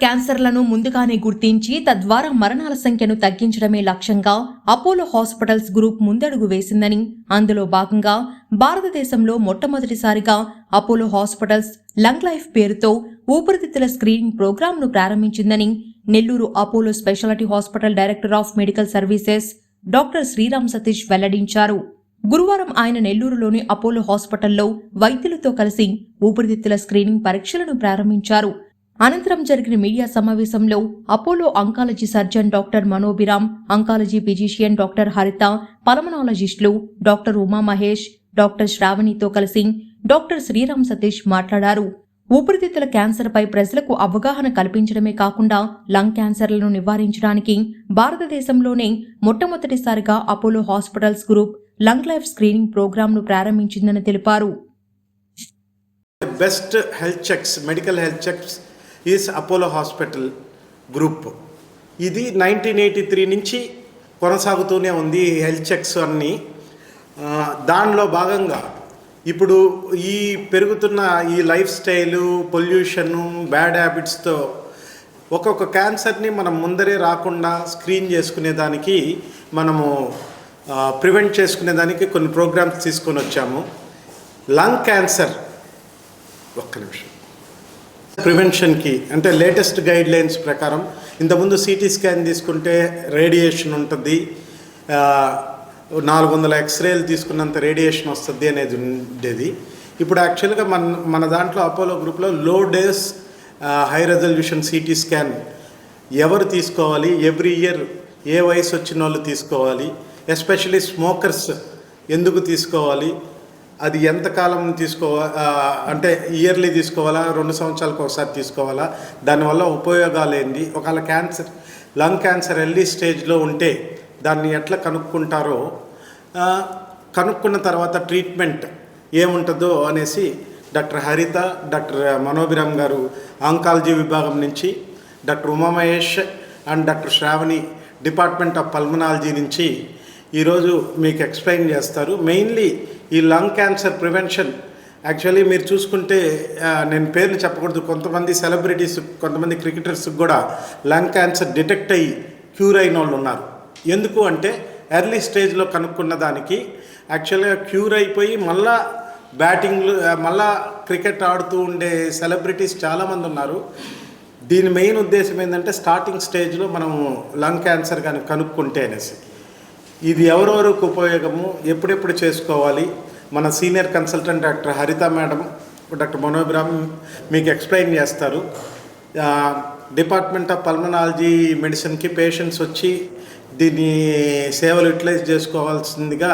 క్యాన్సర్లను ముందుగానే గుర్తించి తద్వారా మరణాల సంఖ్యను తగ్గించడమే లక్ష్యంగా అపోలో హాస్పిటల్స్ గ్రూప్ ముందడుగు వేసిందని అందులో భాగంగా భారతదేశంలో మొట్టమొదటిసారిగా అపోలో హాస్పిటల్స్ లంగ్ లైఫ్ పేరుతో ఊపిరితిత్తుల స్క్రీనింగ్ ప్రోగ్రాంను ప్రారంభించిందని Nellore Apollo speciality hospital director of medical services doctor Sriram Satish వెల్లడించారు. గురువారం ఆయన నెల్లూరులోని అపోలో హాస్పిటల్లో వైద్యులతో కలిసి ఊపిరితిత్తుల స్క్రీనింగ్ పరీక్షలను ప్రారంభించారు. అనంతరం జరిగిన మీడియా సమావేశంలో Apollo oncology surgeon doctor Manobiram oncology physician doctor Haritha పలమనాలజిస్టులు doctor Uma Mahesh doctor శ్రావణితో కలిసి డాక్టర్ శ్రీరామ్ సతీష్ మాట్లాడారు. ఊపిరితిత్తుల క్యాన్సర్పై ప్రజలకు అవగాహన కల్పించడమే కాకుండా లంగ్ క్యాన్సర్లను నివారించడానికి భారతదేశంలోనే మొట్టమొదటిసారిగా Apollo hospitals group lung life screening ప్రోగ్రాంను ప్రారంభించిందని తెలిపారు. Best health checks medical health checks is Apollo hospital group ఇది నైన్టీన్ ఎయిటీ త్రీ నుంచి కొనసాగుతూనే ఉంది హెల్త్ చెక్స్ అన్నీ. దానిలో భాగంగా ఇప్పుడు ఈ పెరుగుతున్న ఈ లైఫ్ స్టైలు పొల్యూషను బ్యాడ్ హ్యాబిట్స్తో ఒక్కొక్క క్యాన్సర్ని మనం ముందరే రాకుండా స్క్రీన్ చేసుకునేదానికి మనము ప్రివెంట్ చేసుకునేదానికి కొన్ని ప్రోగ్రామ్స్ తీసుకొని వచ్చాము. లంగ్ క్యాన్సర్ ఒక్క నిమిషం. ప్రివెన్షన్కి అంటే లేటెస్ట్ గైడ్ లైన్స్ ప్రకారం ఇంతకుముందు సిటీ స్కాన్ తీసుకుంటే రేడియేషన్ ఉంటుంది. నాలుగు వందల ఎక్స్రేలు తీసుకున్నంత రేడియేషన్ వస్తుంది అనేది ఉండేది. ఇప్పుడు యాక్చువల్గా మన మన దాంట్లో అపోలో గ్రూప్లో low dose high resolution CT scan ఎవరు తీసుకోవాలి ఎవ్రీ ఇయర్ ఏ వయసు వచ్చిన వాళ్ళు తీసుకోవాలి ఎస్పెషలీ స్మోకర్స్ ఎందుకు తీసుకోవాలి అది ఎంతకాలం తీసుకోవాలి అంటే ఇయర్లీ తీసుకోవాలా? రెండు సంవత్సరాలకు ఒకసారి తీసుకోవాలా? దానివల్ల ఉపయోగాలు ఏంటి ఒకవేళ క్యాన్సర్ లంగ్ క్యాన్సర్ ఎర్లీ స్టేజ్లో ఉంటే దాన్ని ఎట్లా కనుక్కుంటారో కనుక్కున్న తర్వాత ట్రీట్మెంట్ ఏముంటుందో అనేసి డాక్టర్ హరిత డాక్టర్ మనోభిరామ్ గారు ఆంకాలజీ విభాగం నుంచి doctor Umamahesh and doctor Sravani department of pulmonology నుంచి ఈరోజు మీకు ఎక్స్ప్లెయిన్ చేస్తారు. మెయిన్లీ ఈ లంగ్ క్యాన్సర్ ప్రివెన్షన్ యాక్చువల్లీ మీరు చూసుకుంటే నేను పేర్లు చెప్పకూడదు. కొంతమంది సెలబ్రిటీస్ కొంతమంది క్రికెటర్స్ కూడా లంగ్ క్యాన్సర్ డిటెక్ట్ అయ్యి క్యూర్ అయిన వాళ్ళు ఉన్నారు. ఎందుకు అంటే ఎర్లీ స్టేజ్లో కనుక్కున్న దానికి యాక్చువల్గా క్యూర్ అయిపోయి మళ్ళా బ్యాటింగ్లు మళ్ళా క్రికెట్ ఆడుతూ ఉండే సెలబ్రిటీస్ చాలామంది ఉన్నారు. దీని మెయిన్ ఉద్దేశం ఏంటంటే స్టార్టింగ్ స్టేజ్లో మనం లంగ్ క్యాన్సర్ కానీ కనుక్కుంటే అనేసి. ఇది ఎవరెవరికి ఉపయోగము? ఎప్పుడెప్పుడు చేసుకోవాలి? మన senior consultant doctor Haritha madam doctor Manobram మీకు ఎక్స్ప్లెయిన్ చేస్తారు. డిపార్ట్మెంట్ ఆఫ్ పల్మనాలజీ మెడిసిన్కి పేషెంట్స్ వచ్చి దీన్ని సేవలు యూటిలైజ్ చేసుకోవాల్సిందిగా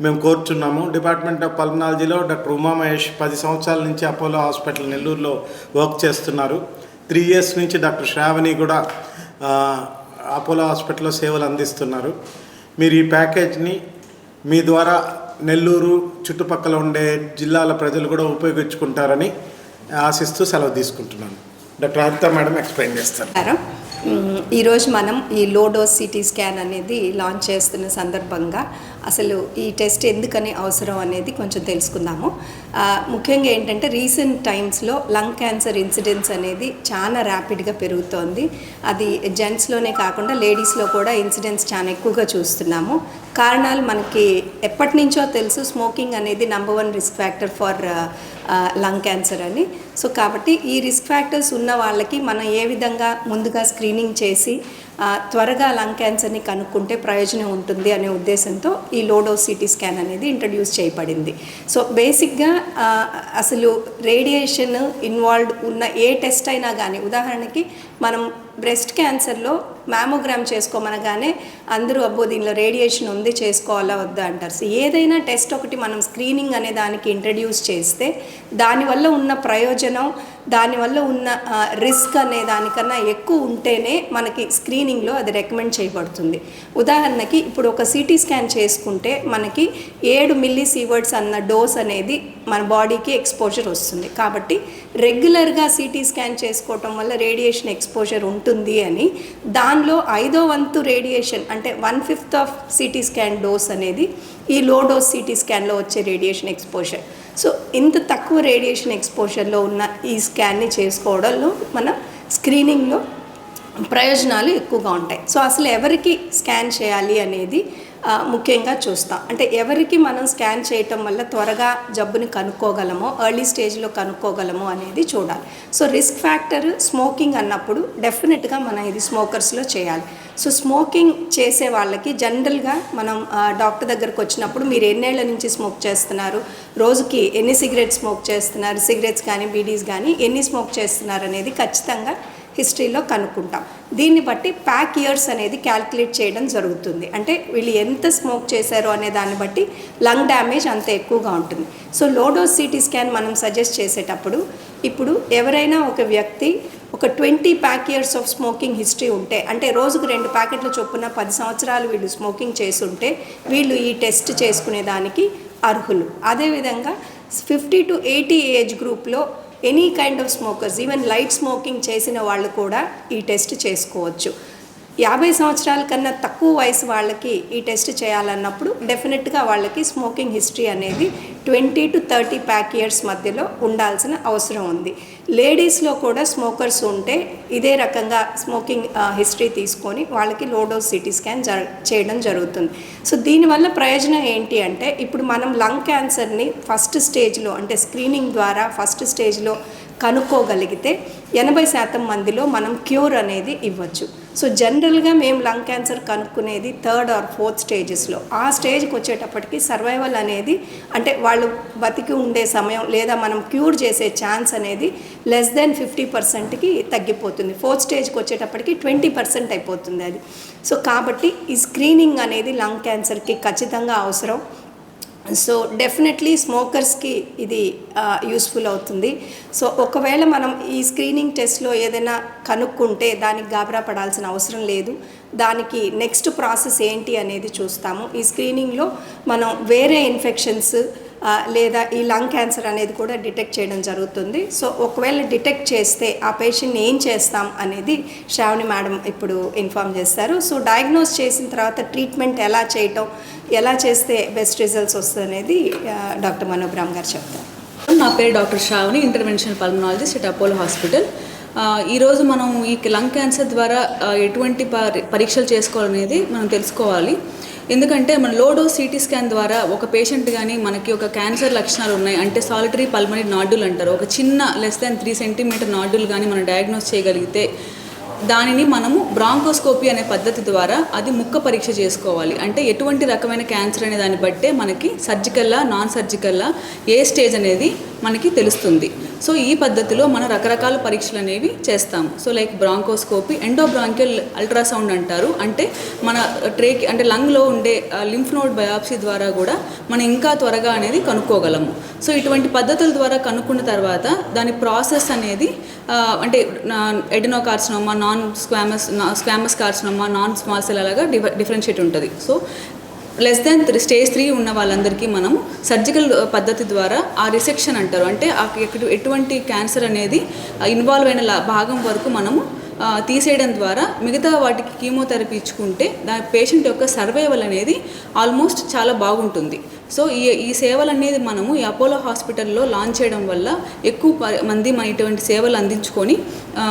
మేము కోరుచున్నాము. డిపార్ట్మెంట్ ఆఫ్ పల్మనాలజీలో డాక్టర్ ఉమా మహేష్ పది సంవత్సరాల నుంచి అపోలో హాస్పిటల్ నెల్లూరులో వర్క్ చేస్తున్నారు. త్రీ ఇయర్స్ నుంచి డాక్టర్ శ్రావణి కూడా అపోలో హాస్పిటల్లో సేవలు అందిస్తున్నారు. మీరు ఈ ప్యాకేజ్ని మీ ద్వారా నెల్లూరు చుట్టుపక్కల ఉండే జిల్లాల ప్రజలు కూడా ఉపయోగించుకుంటారని ఆశిస్తూ సెలవు తీసుకుంటున్నాను. డాక్టర్ హరిత మేడం ఎక్స్ప్లెయిన్ చేస్తారు. ఈరోజు మనం ఈ లో డోస్ సిటీ స్కాన్ అనేది లాంచ్ చేస్తున్న సందర్భంగా అసలు ఈ టెస్ట్ ఎందుకని అవసరం అనేది కొంచెం తెలుసుకుందాము. ముఖ్యంగా ఏంటంటే రీసెంట్ టైమ్స్లో లంగ్ క్యాన్సర్ ఇన్సిడెన్స్ అనేది చాలా ర్యాపిడ్గా పెరుగుతోంది. అది జెంట్స్లోనే కాకుండా లేడీస్లో కూడా ఇన్సిడెన్స్ చాలా ఎక్కువగా చూస్తున్నాము. కారణాలు మనకి ఎప్పటి నుంచో తెలుసు స్మోకింగ్ అనేది number one risk factor for lung cancer అని. సో కాబట్టి ఈ రిస్క్ ఫ్యాక్టర్స్ ఉన్న వాళ్ళకి మనం ఏ విధంగా ముందుగా స్క్రీనింగ్ చేసి త్వరగా లంగ్ క్యాన్సర్ని కనుక్కుంటే ప్రయోజనం ఉంటుంది అనే ఉద్దేశంతో ఈ లోడో సిటీ స్కాన్ అనేది ఇంట్రడ్యూస్ చేయబడింది. సో బేసిక్గా అసలు రేడియేషన్ ఇన్వాల్వ్డ్ ఉన్న ఏ టెస్ట్ అయినా కానీ ఉదాహరణకి మనం బ్రెస్ట్ క్యాన్సర్లో మ్యామోగ్రామ్ చేసుకోమనగానే అందరూ అబ్బో దీనిలో రేడియేషన్ ఉంది చేసుకోవాలా వద్దా అంటారు. సో ఏదైనా టెస్ట్ ఒకటి మనం స్క్రీనింగ్ అనే దానికి ఇంట్రడ్యూస్ చేస్తే దానివల్ల ఉన్న ప్రయోజనం దానివల్ల ఉన్న రిస్క్ అనే దానికన్నా ఎక్కువ ఉంటేనే మనకి స్క్రీనింగ్లో అది రికమెండ్ చేయబడుతుంది. ఉదాహరణకి ఇప్పుడు ఒక సిటీ స్కాన్ చేసుకుంటే మనకి ఏడు మిల్లీ సీవర్డ్స్ అన్న డోస్ అనేది మన బాడీకి ఎక్స్పోజర్ వస్తుంది. కాబట్టి రెగ్యులర్గా సిటీ స్కాన్ చేసుకోవటం వల్ల రేడియేషన్ ఎక్స్పోజర్ ఉంటుంది అని దానిలో ఐదో వంతు రేడియేషన్ అంటే one fifth of CT scan dose అనేది ఈ లో డోస్ సిటీ స్కాన్లో వచ్చే రేడియేషన్ ఎక్స్పోజర్ సో ఇంత తక్కువ రేడియేషన్ ఎక్స్పోజర్లో ఉన్న ఈ స్కాన్ని చేసుకోవడంలో మనం స్క్రీనింగ్లో ప్రయోజనాలు ఎక్కువగా ఉంటాయి. సో అసలు ఎవరికి స్కాన్ చేయాలి అనేది ముఖ్యంగా చూస్తాం. అంటే ఎవరికి మనం స్కాన్ చేయటం వల్ల త్వరగా జబ్బుని కనుక్కోగలమో ఎర్లీ స్టేజ్లో కనుక్కోగలమో అనేది చూడాలి. సో రిస్క్ ఫ్యాక్టర్ స్మోకింగ్ అన్నప్పుడు డెఫినెట్గా మనం ఇది స్మోకర్స్లో చేయాలి. సో స్మోకింగ్ చేసే వాళ్ళకి జనరల్గా మనం డాక్టర్ దగ్గరకు వచ్చినప్పుడు మీరు ఎన్నేళ్ళ నుంచి స్మోక్ చేస్తున్నారు? రోజుకి ఎన్ని సిగరెట్స్ స్మోక్ చేస్తున్నారు? సిగరెట్స్ కానీ బీడీస్ కానీ ఎన్ని స్మోక్ చేస్తున్నారు అనేది ఖచ్చితంగా హిస్టరీలో కనుక్కుంటాం. దీన్ని బట్టి ప్యాక్ ఇయర్స్ అనేది క్యాల్కులేట్ చేయడం జరుగుతుంది. అంటే వీళ్ళు ఎంత స్మోక్ చేశారో అనే దాన్ని బట్టి లంగ్ డ్యామేజ్ అంత ఎక్కువగా ఉంటుంది. So low dose CT scan మనం సజెస్ట్ చేసేటప్పుడు ఇప్పుడు ఎవరైనా ఒక వ్యక్తి ఒక twenty pack years of smoking history ఉంటే అంటే రోజుకు రెండు ప్యాకెట్ల చొప్పున పది సంవత్సరాలు వీళ్ళు స్మోకింగ్ చేసుంటే వీళ్ళు ఈ టెస్ట్ చేసుకునే దానికి అర్హులు. అదేవిధంగా ఫిఫ్టీ టు ఎయిటీ ఏజ్ గ్రూప్లో any kind of smokers even light smoking చేసిన వాళ్ళు కూడా ఈ టెస్ట్ చేసుకోవచ్చు. యాభై సంవత్సరాల కన్నా తక్కువ వయసు వాళ్ళకి ఈ టెస్ట్ చేయాలన్నప్పుడు డెఫినెట్గా వాళ్ళకి స్మోకింగ్ హిస్టరీ అనేది twenty to thirty pack years మధ్యలో ఉండాల్సిన అవసరం ఉంది. లేడీస్లో కూడా స్మోకర్స్ ఉంటే ఇదే రకంగా స్మోకింగ్ హిస్టరీ తీసుకొని వాళ్ళకి లోడో సిటీ స్కాన్ జర చేయడం జరుగుతుంది. సో దీనివల్ల ప్రయోజనం ఏంటి అంటే ఇప్పుడు మనం లంగ్ క్యాన్సర్ని ఫస్ట్ స్టేజ్లో అంటే స్క్రీనింగ్ ద్వారా ఫస్ట్ స్టేజ్లో కనుక్కోగలిగితే ఎనభై శాతం మందిలో మనం క్యూర్ అనేది ఇవ్వచ్చు. సో జనరల్గా మేము లంగ్ క్యాన్సర్ కనుక్కునేది థర్డ్ ఆర్ ఫోర్త్ స్టేజెస్లో. ఆ స్టేజ్కి వచ్చేటప్పటికి సర్వైవల్ అనేది అంటే వాళ్ళు బతికి ఉండే సమయం లేదా మనం క్యూర్ చేసే ఛాన్స్ అనేది లెస్ దెన్ ఫిఫ్టీ పర్సెంట్కి తగ్గిపోతుంది. ఫోర్త్ స్టేజ్కి వచ్చేటప్పటికి ట్వంటీ పర్సెంట్ అయిపోతుంది అది. సో కాబట్టి ఈ స్క్రీనింగ్ అనేది లంగ్ క్యాన్సర్కి ఖచ్చితంగా అవసరం. సో డెఫినెట్లీ స్మోకర్స్కి ఇది యూస్ఫుల్ అవుతుంది. సో ఒకవేళ మనం ఈ స్క్రీనింగ్ టెస్ట్లో ఏదైనా కనుక్కుంటే దానికి గాబరా పడాల్సిన అవసరం లేదు. దానికి నెక్స్ట్ ప్రాసెస్ ఏంటి అనేది చూస్తాము. ఈ స్క్రీనింగ్లో మనం వేరే ఇన్ఫెక్షన్స్ లేదా ఈ లంగ్ క్యాన్సర్ అనేది కూడా డిటెక్ట్ చేయడం జరుగుతుంది. సో ఒకవేళ డిటెక్ట్ చేస్తే ఆ పేషెంట్ని ఏం చేస్తాం అనేది శ్రావణి మేడం ఇప్పుడు ఇన్ఫామ్ చేస్తారు. సో డయాగ్నోస్ చేసిన తర్వాత ట్రీట్మెంట్ ఎలా చేయటం ఎలా చేస్తే బెస్ట్ రిజల్ట్స్ వస్తుంది అనేది డాక్టర్ మనోబ్రామ్ గారు చెప్తారు. నా పేరు doctor Shravani intervention pulmonologist at Apollo hospital ఈరోజు మనం ఈ లంగ్ క్యాన్సర్ ద్వారా ఎటువంటి పరీక్షలు చేసుకోవాలనేది మనం తెలుసుకోవాలి. ఎందుకంటే మన లోడో సిటీ స్కాన్ ద్వారా ఒక పేషెంట్ కానీ మనకి ఒక క్యాన్సర్ లక్షణాలు ఉన్నాయి. అంటే సాలిటరీ పల్మనరీ నాడ్యూల్ అంటారు. ఒక చిన్న less than three centimetre nodule కానీ మనం డయాగ్నోస్ చేయగలిగితే దానిని మనము బ్రాంకోస్కోపీ అనే పద్ధతి ద్వారా అది ముక్క పరీక్ష చేసుకోవాలి. అంటే ఎటువంటి రకమైన క్యాన్సర్ అనే దాన్ని బట్టే మనకి సర్జికల్లా నాన్ సర్జికల్లా ఏ స్టేజ్ అనేది మనకి తెలుస్తుంది. సో ఈ పద్ధతిలో మనం రకరకాల పరీక్షలు అనేవి చేస్తాము. So like bronchoscopy endobronchial ultrasound అంటారు. అంటే మన ట్రేకి అంటే లంగ్లో ఉండే లింఫ్ నోడ్ బయాప్సీ ద్వారా కూడా మనం ఇంకా త్వరగా అనేది కనుక్కోగలము. సో ఇటువంటి పద్ధతుల ద్వారా కనుక్కున్న తర్వాత దాని ప్రాసెస్ అనేది అంటే adenocarcinoma non squamous squamous carcinoma non small cell అలాగా డిఫ డిఫరెన్షియేట్ ఉంటుంది. So less than three stage three ఉన్న వాళ్ళందరికీ మనం సర్జికల్ uh, పద్ధతి ద్వారా ఆ రిసెక్షన్ అంటారు. అంటే ఆ ఎటువంటి క్యాన్సర్ అనేది uh, ఇన్వాల్వ్ అయిన లా- భాగం వరకు మనము uh, తీసేయడం ద్వారా మిగతా వాటికి కీమోథెరపీ ఇచ్చుకుంటే దాని పేషెంట్ యొక్క సర్వైవల్ అనేది ఆల్మోస్ట్ చాలా బాగుంటుంది. సో ఈ ఈ సేవలు అనేది మనము ఈ అపోలో హాస్పిటల్లో లాంచ్ చేయడం వల్ల ఎక్కువ ప- మంది మన ఇటువంటి సేవలు అందించుకొని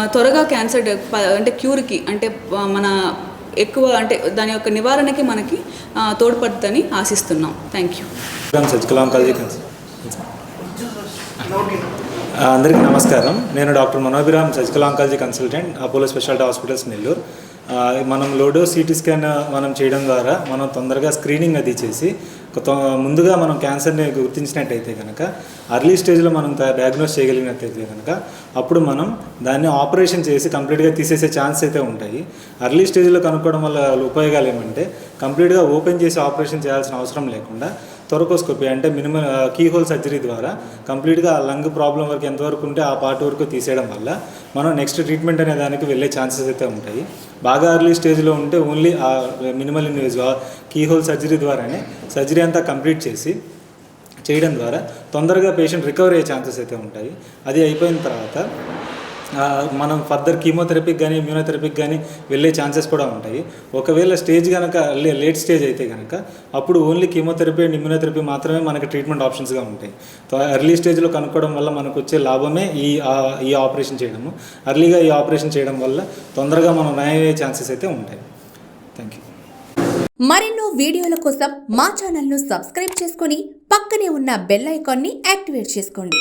త్వరగా క్యాన్సర్ అంటే క్యూర్కి అంటే మన ఎక్కువ అంటే దాని యొక్క నివారణకి మనకి తోడ్పడుతుందని ఆశిస్తున్నాం. థ్యాంక్ యూ సర్జికల్ ఆంకాలజీ అందరికీ నమస్కారం. నేను doctor Manobhiram surgical oncology consultant Apollo speciality hospitals Nellore. మనం లోడో సిటీ స్కాన్ మనం చేయడం ద్వారా మనం తొందరగా స్క్రీనింగ్ అది చేసి కొత్త ముందుగా మనం క్యాన్సర్ని గుర్తించినట్టయితే కనుక అర్లీ స్టేజ్లో మనం డయాగ్నోస్ చేయగలిగినట్టయితే కనుక అప్పుడు మనం దాన్ని ఆపరేషన్ చేసి కంప్లీట్గా తీసేసే ఛాన్స్ అయితే ఉంటాయి. అర్లీ స్టేజ్లో కనుక్కోవడం వల్ల ఉపయోగాలు ఏమంటే కంప్లీట్గా ఓపెన్ చేసి ఆపరేషన్ చేయాల్సిన అవసరం లేకుండా థొరకోస్కోపీ అంటే మినిమం కీ హోల్ సర్జరీ ద్వారా కంప్లీట్గా ఆ లంగ్ ప్రాబ్లం వరకు ఎంతవరకు ఉంటే ఆ పార్ట్ వరకు తీసేయడం వల్ల మనం నెక్స్ట్ ట్రీట్మెంట్ అనే దానికి వెళ్ళే ఛాన్సెస్ అయితే ఉంటాయి. బాగా అర్లీ స్టేజ్లో ఉంటే ఓన్లీ ఆ minimal invasive key hole surgery ద్వారానే సర్జరీ అంతా కంప్లీట్ చేసి చేయడం ద్వారా తొందరగా పేషెంట్ రికవర్ అయ్యే ఛాన్సెస్ అయితే ఉంటాయి. అది అయిపోయిన తర్వాత మనం ఫర్దర్ కీమోథెరపీకి కానీ ఇమ్యూనోథెరపీకి కానీ వెళ్ళే ఛాన్సెస్ కూడా ఉంటాయి. ఒకవేళ స్టేజ్ కనుక లేట్ స్టేజ్ అయితే కనుక అప్పుడు ఓన్లీ కీమోథెరపీ అండ్ ఇమ్యూనోథెరపీ మాత్రమే మనకి ట్రీట్మెంట్ ఆప్షన్స్గా ఉంటాయి. ఎర్లీ స్టేజ్లో కనుక్కోవడం వల్ల మనకు వచ్చే లాభమే ఈ ఈ ఆపరేషన్ చేయడము. అర్లీగా ఈ ఆపరేషన్ చేయడం వల్ల తొందరగా మనం నయమయ్యే ఛాన్సెస్ అయితే ఉంటాయి. థ్యాంక్ యూ మరెన్నో వీడియోల కోసం మా ఛానల్ను సబ్స్క్రైబ్ చేసుకొని పక్కనే ఉన్న బెల్ ఐకాన్ని యాక్టివేట్ చేసుకోండి.